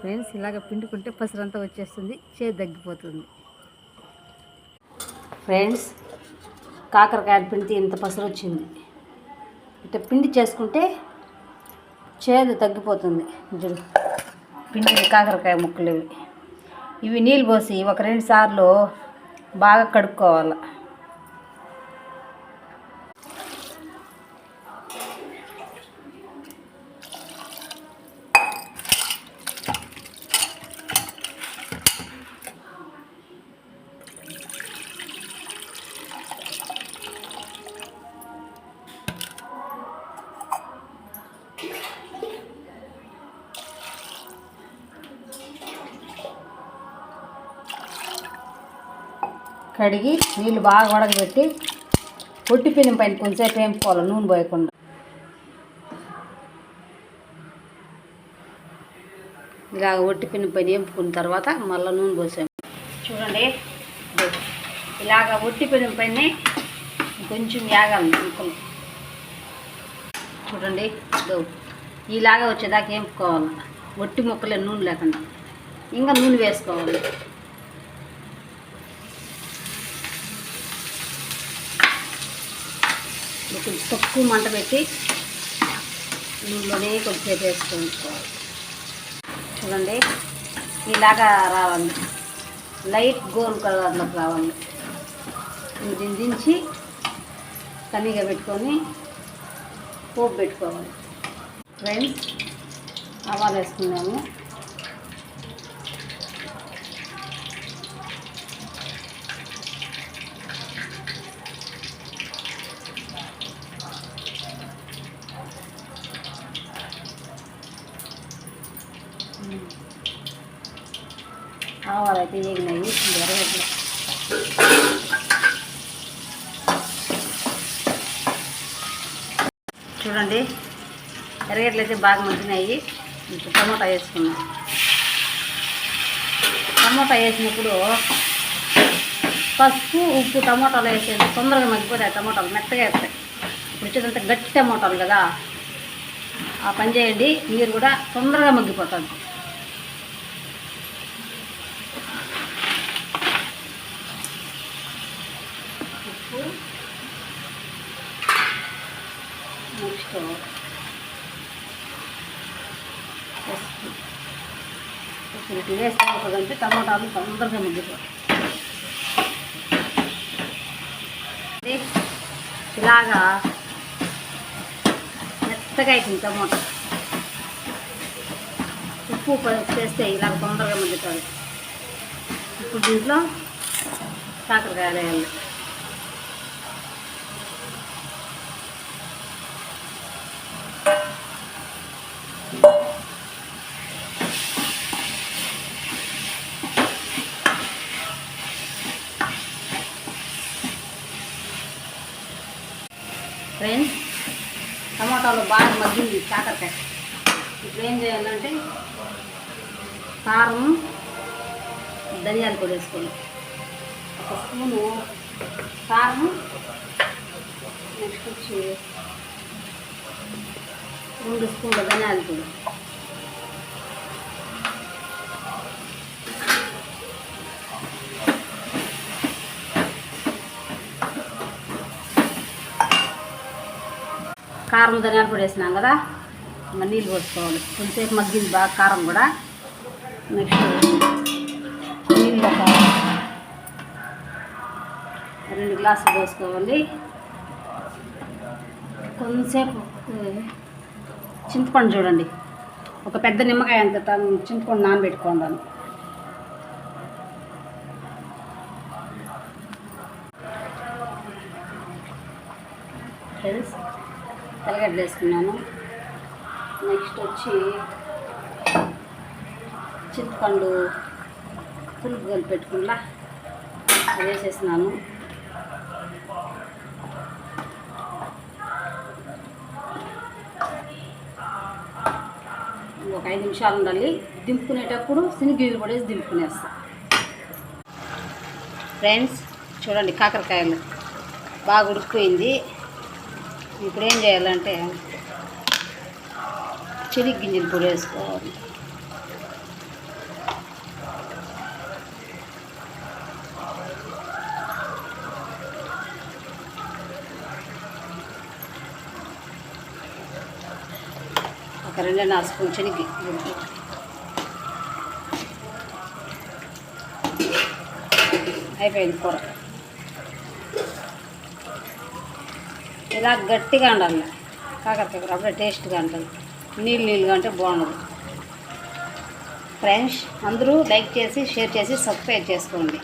Friends ఇలాగ పిండుకుంటే పసరంతా వచ్చేస్తుంది చేతి తగ్గిపోతుంది. ఫ్రెండ్స్ కాకరకాయ పిండితే ఇంత పసరు వచ్చింది ఇట్లా పిండి చేసుకుంటే చేదు తగ్గిపోతుంది. చూడు పిండి కాకరకాయ ముక్కలు ఇవి. ఇవి నీళ్ళు పోసి ఒక రెండు సార్లు బాగా కడుక్కోవాలి. కడిగి నీళ్ళు బాగా ఉడకబెట్టి పొట్టి పిల్లం పైన కొంచెంసేపు వేపుకోవాలి నూనె పోయకుండా. ఇలాగ ఒట్టి పిన్న పైన వేపుకున్న తర్వాత మళ్ళీ నూనె పోసాము చూడండి ఇలాగ ఒట్టి పిన్న పైన కొంచెం యాగాలి ముక్కలు. చూడండి ఇదో. ఇలాగ వచ్చేదాకా ఏంపుకోవాలి ఒట్టి ముక్కలే నూనె లేకుండా. ఇంకా నూనె వేసుకోవాలి. కొంచెం తక్కువ మంట పెట్టి నూనెలోనే కొంచెంసేపు వేసుకోవాలి చూడండి ఇలాగా రావాలి. లైట్ గోల్ కలర్లోకి రావాలి. దించి తనిగా పెట్టుకొని పోపు పెట్టుకోవాలి. ఫ్రెండ్స్ ఆవాలు వేసుకున్నాము ఆవాలు అయితే వేగినాయి. చూడండి. ఎరగట్లు అయితే బాగా మగ్గినాయి ఇప్పుడు టమోటా వేసుకున్నాం టమోటా వేసినప్పుడు పసుపు ఉప్పు టమోటాలు వేసేది తొందరగా మగ్గిపోతాయి. టమోటాలు మెత్తగా వేస్తాయి. ఇప్పుడు వచ్చేదంతా గట్టి టమోటాలు కదా. ఆ పని చేయండి. మీరు కూడా తొందరగా మగ్గిపోతుంది ఉప్పు నెక్స్ట్ పసుపు పసుపు ఇట్లా వేస్తే అవుతుందంటే టమాటాలు తొందరగా మగ్గిపోతాయి ఇలాగా మెత్తగా అవుతుంది టమాటా. ఉప్పు చేస్తే ఇలా ఇలాగ తొందరగా మగ్గుతుంది ఇప్పుడు దీంట్లో కాకరకాయలు వేయాలి. ఫ్రెండ్స్ టమాటాలు బాగా మగ్గింది కాకరకాయ ఇప్పుడు ఏం చేయాలంటే కారం ధనియాలు కూడా వేసుకోండి ఒక స్పూను కారం నెక్స్ట్ వచ్చి రెండు స్పూన్ల ధనియాలు కూడా కారం ధనియాల పొడి వేసినాం కదా ఇంకా నీళ్ళు పోసుకోవాలి. కొంచెంసేపు మగ్గింది బాగా కారం కూడా. నెక్స్ట్ నీళ్ళు ఒక రెండు గ్లాసులు పోసుకోవాలి. కొంచెంసేపు చింతపండు చూడండి. ఒక పెద్ద నిమ్మకాయ అంత తను చింతపండు నానబెట్టుకోండి తెలుసు తెల్లగడ్డ వేసుకున్నాను నెక్స్ట్ వచ్చి చింతపండు పులుపు కలిపి పెట్టుకుండా అది వేసేసినాను ఒక ఐదు నిమిషాలు ఉండాలి. దింపుకునేటప్పుడు శనగలు కూడా వేసి దింపుకునేస్తా. ఫ్రెండ్స్ చూడండి కాకరకాయలు బాగా ఉడికిపోయింది. ఇప్పుడు ఏం చేయాలంటే చిరి గింజలు పొడి వేసుకోవాలి. ఒక నా స్పూన్ శనగ గింజలు అయిపోయింది కూర. ఇలా గట్టిగా ఉండాలి. కాకరకాయ కూర అప్పుడే టేస్ట్గా ఉంటుంది. నీళ్ళు నీళ్ళుగా అంటే బాగుండదు. ఫ్రెండ్స్ అందరూ లైక్ చేసి షేర్ చేసి సబ్స్క్రైబ్ చేసుకోండి.